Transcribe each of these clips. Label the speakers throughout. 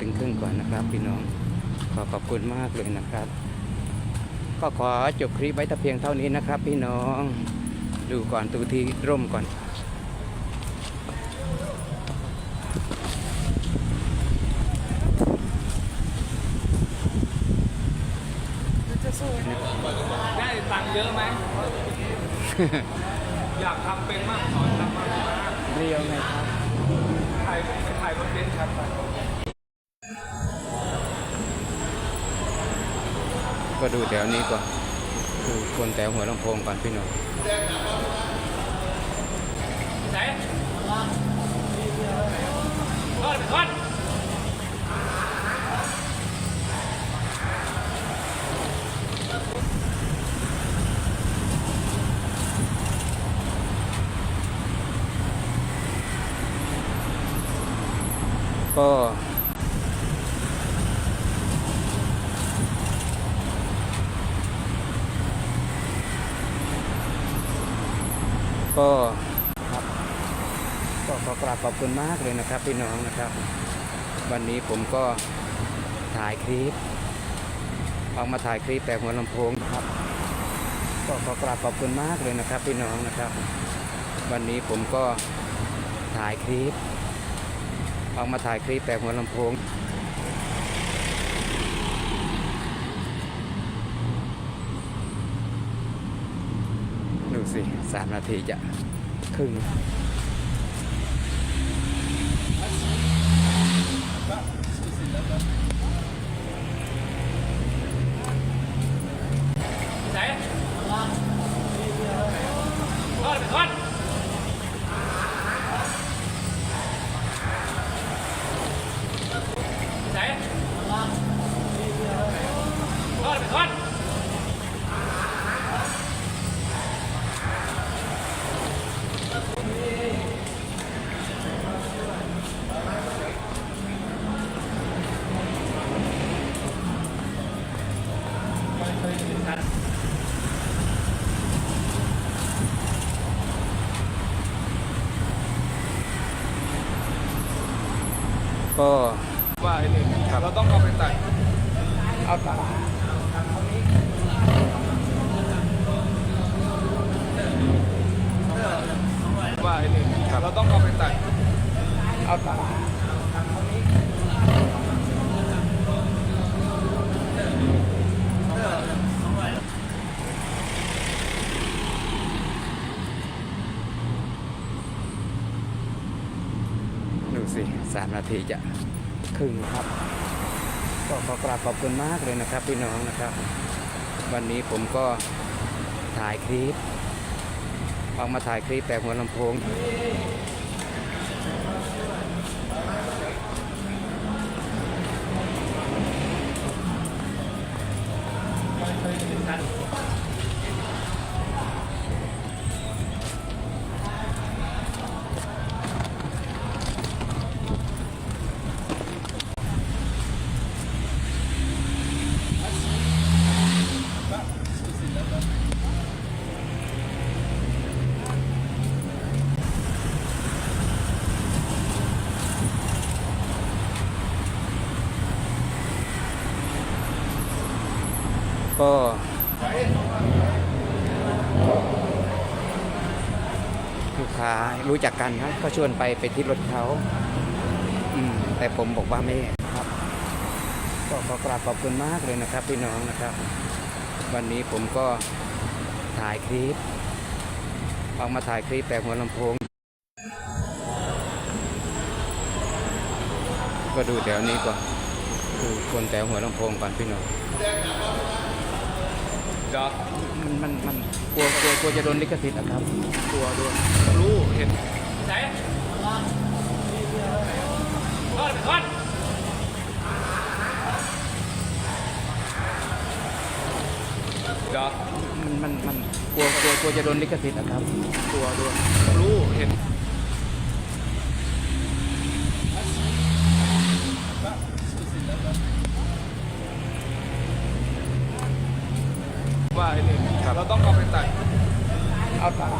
Speaker 1: ถึงครึ่งก่อนนะครับ พี่น้อง ขอขอบคุณมากเลยนะครับ ก็ขอจบคลิปไว้แต่เพียงเท่านี้นะครับ พี่น้อง ดูก่อนดูที่ร่มก่อน
Speaker 2: ได้ตังค์เยอะไหม อยากทำเป็นมากสอนทำมาก
Speaker 1: เรียวไงครับ
Speaker 2: ถ่ายถ่ายคอนเทนต์ครับ
Speaker 1: ก็ดูแถวนี้ก่อนดูคนแถวหัวลำโพงก่อนพี่น้อง
Speaker 2: ไหนทอดทอด
Speaker 1: ก็ ก็ครับก็ขอกราบขอบคุณมากเลยนะครับพี่น้องนะครับ วันนี้ผมก็ถ่ายคลิปออกมาถ่ายคลิปแต่หัวลำโพงครับ ก็ขอกราบขอบคุณมากเลยนะครับพี่น้องนะครับ วันนี้ผมก็ถ่ายคลิปออกมาถ่ายคลิปแต่หัวลำโพง ดู สิสามนาทีจะครึ่ง
Speaker 2: ไหนทอดทอดไหนทอดทอดครับ
Speaker 1: ก็
Speaker 2: ว่าไอ้นี่เราต้องเอาไปตัด
Speaker 1: เอาตา
Speaker 2: ว่าไอ้นี่เราต้องเอาไปตัด
Speaker 1: เอาตาดูสิสามนาทีจะครึ่งครับ ก็ขอกราบขอบคุณมากเลยนะครับพี่น้องนะครับ วันนี้ผมก็ถ่ายคลิปออกมาถ่ายคลิปแต่หัวลำโพงก็ ลูกค้ารู้จักกันครับก็ชวนไปไปที่รถเขาแต่ผมบอกว่าไม่ครับ ก็ขอกราบขอบคุณมากเลยนะครับ พี่น้องนะครับ วันนี้ผมก็ถ่ายคลิปออกมาถ่ายคลิปแต่หัวลำโพง ก็ดูแถวนี้ก่อนดูคนแถวหัวลำโพงก่อนพี่น้อง
Speaker 2: เดี๋ยว
Speaker 1: มันมันมันกลัวกลัวกลัวจะโดนลิขสิทธิ์นะครับ
Speaker 2: กลัวด้วยรู้เห็นไหนทอดทอดเดี๋ยว
Speaker 1: มันมันมันกลัวกลัวกลัวจะโดนลิขสิทธิ์นะครับ
Speaker 2: กลัวด้วยรู้เห็น ว่าไอ้นี่เราต้องเอาไปตัด
Speaker 1: เอาตา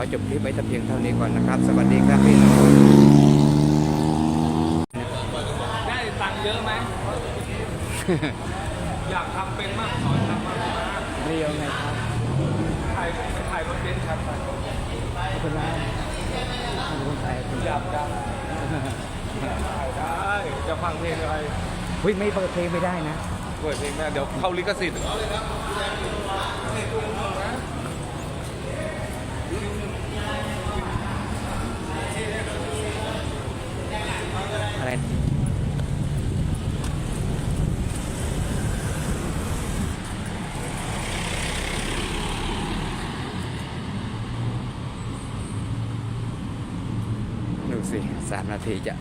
Speaker 2: อ
Speaker 1: จบคลิปไว้แต่เพียงเท่านี้ก่อนนะครับ สวัสดีครับพี่น้อง
Speaker 2: ได้ตังค์เยอะไหมอยากทำเป็นมากสอนทำมาก
Speaker 1: เรียวไงครับ
Speaker 2: ถ่ายไปถ่ายรถเบนซ์ครับ
Speaker 1: ไม่เป็นไรไม่เป็นไร
Speaker 2: อยากดังถ่ายได้จะฟังเพลงอะไร
Speaker 1: เฮ้ยไม่เปิดเพลงไม่ได้นะ
Speaker 2: เปิดเพลงแม่เดี๋ยวเข้าลิขสิทธิ์
Speaker 1: อะไร ดู สิสามนาทีจะ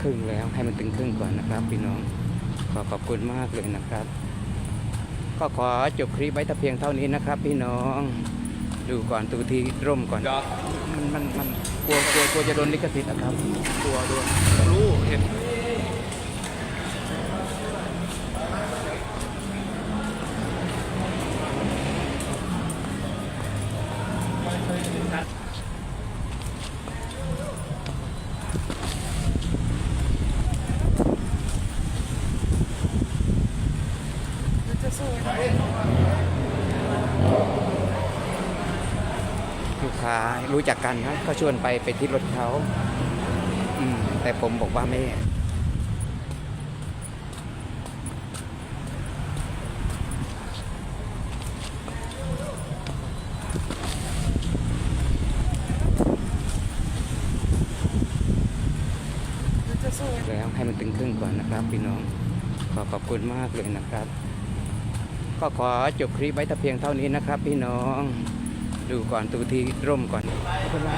Speaker 1: ครึ่งแล้วให้มันถึงครึ่งก่อนนะครับพี่น้อง ขอขอบคุณมากเลยนะครับ ก็ขอจบคลิปไว้แต่เพียงเท่านี้นะครับ พี่น้อง ดูก่อนดูทีร่มก่อน
Speaker 2: เดี๋ยว
Speaker 1: มันมันมันกลัวกลัวกลัวจะโดนลิขสิทธิ์นะครับ
Speaker 2: ตัวด้วยรู้เห็น
Speaker 1: ลูกค้า รู้จักกันครับก็ชวนไปไปที่รถเขาอืมแต่ผมบอกว่าไม่แล้วให้มันถึงครึ่งก่อนนะครับพี่น้อง ขอขอบคุณมากเลยนะครับ ก็ขอจบคลิปไว้แต่เพียงเท่านี้นะครับ พี่น้อง ดูก่อนดูทีร่มก่อน ไม่เป็นไร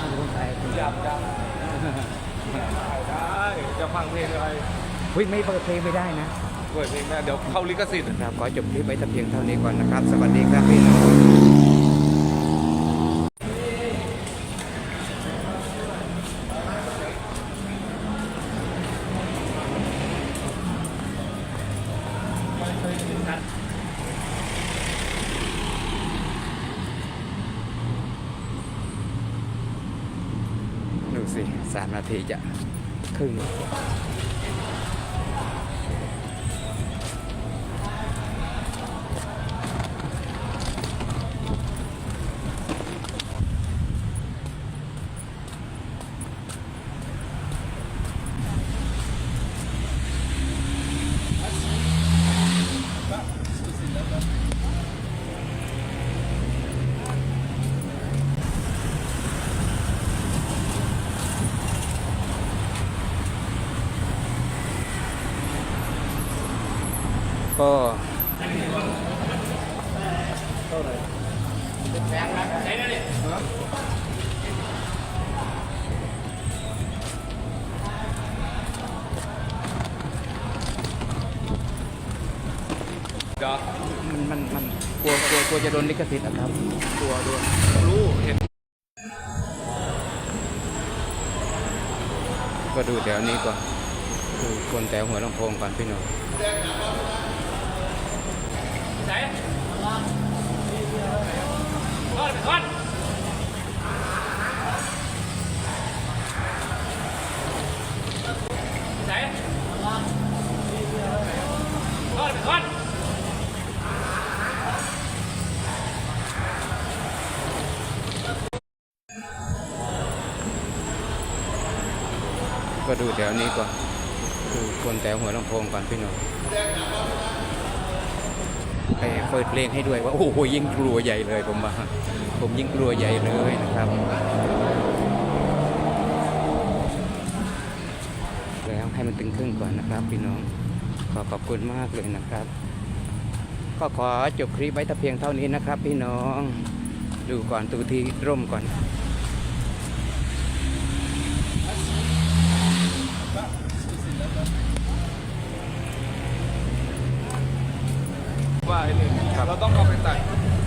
Speaker 1: ไม่เป็นไท
Speaker 2: ยากดังถ่ายได้จะฟังเพลงอะไร
Speaker 1: เฮ้ยไม่เปิดเพลงไม่ได้นะ
Speaker 2: เปิดเพลงได้เดี๋ยวเข้าลิขสิทธิ์
Speaker 1: ครับขอจบคลิปไว้แต่เพียงเท่านี้ก่อนนะครับ สวัสดีครับพี่น้อง ดู สิสามนาทีจะครึ่ง ก็มันมันมันกลัวกลัวกลัวจะโดนลิขสิทธิ์นะครับ
Speaker 2: ตัวโด้วยรู้เห็น
Speaker 1: ก็ดูแถวนี้ก่อนดูคนแถวหัวลำโพงก่อนพี่น้อง
Speaker 2: ไหนทอดไปทอดไหนทอดไปทอด
Speaker 1: ก็ดูแถวนี้ก่อนดูคนแถวหัวลำโพงก่อนพี่น้อง ไปเปิดเพลงให้ด้วยว่าโอ้โหยิ่งกลัวใหญ่เลยผมว่าผมยิ่งกลัวใหญ่เลยนะครับ แล้วให้มันถึงครึ่งก่อนนะครับพี่น้องขอขอบคุณมากเลยนะครับ ก็ขอจบคลิปไว้แต่เพียงเท่านี้นะครับ พี่น้องดูก่อนดูทีร่มก่อน
Speaker 2: ว่าไอ้นี่
Speaker 1: ครับ
Speaker 2: เราต้องเอาไปตัด